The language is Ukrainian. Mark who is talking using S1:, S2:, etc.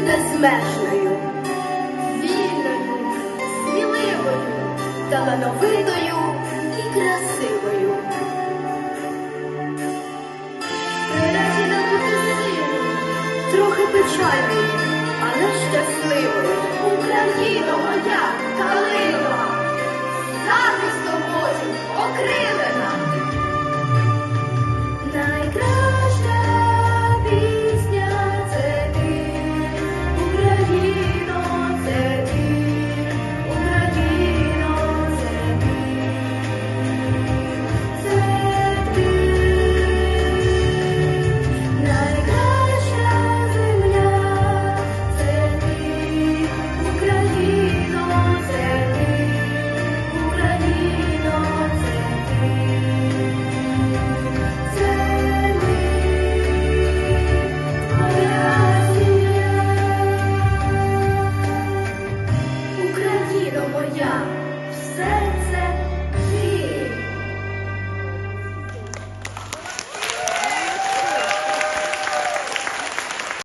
S1: безмежною, вільною, сміливою, талановитою і красивою. Приречена бути сильною, трохи печальною,